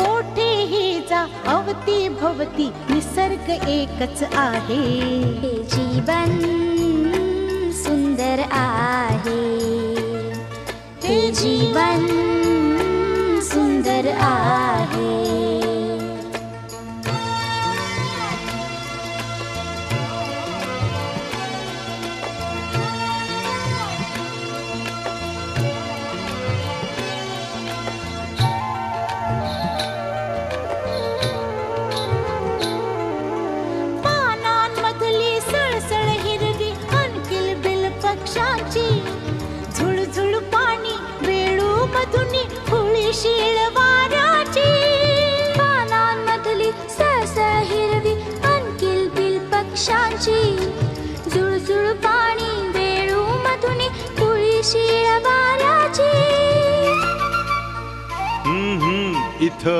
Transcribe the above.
कोठेही जा अवती भवती निसर्ग एकच आहे. हे जीवन सुंदर आहे. हे जीवन सुंदर आहे पक्षाची झुळझुळ पाणी वेळू मधून फुळी शिळ वाऱ्याची. पानांमधली सस हिरवी अनकिल बिल पक्षांची झुळझुळ पाणी वेळू मधून फुळी शिळ वाऱ्याची. इथं